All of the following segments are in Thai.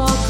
Coco.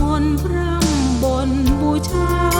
มนต์พร่ำบนบูชา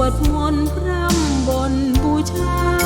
วดมนต์พร่ำบนบูชา